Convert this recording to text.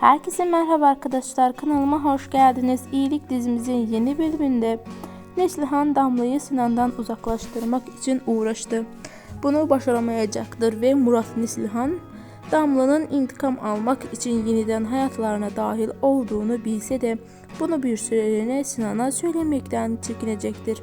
Herkese merhaba arkadaşlar kanalıma hoş geldiniz. İyilik dizimizin yeni bölümünde Neslihan Damla'yı Sinan'dan uzaklaştırmak için uğraştı. Bunu başaramayacaktır ve Murat Neslihan Damla'nın intikam almak için yeniden hayatlarına dahil olduğunu bilse de bunu bir süreliğine Sinan'a söylemekten çekinecektir.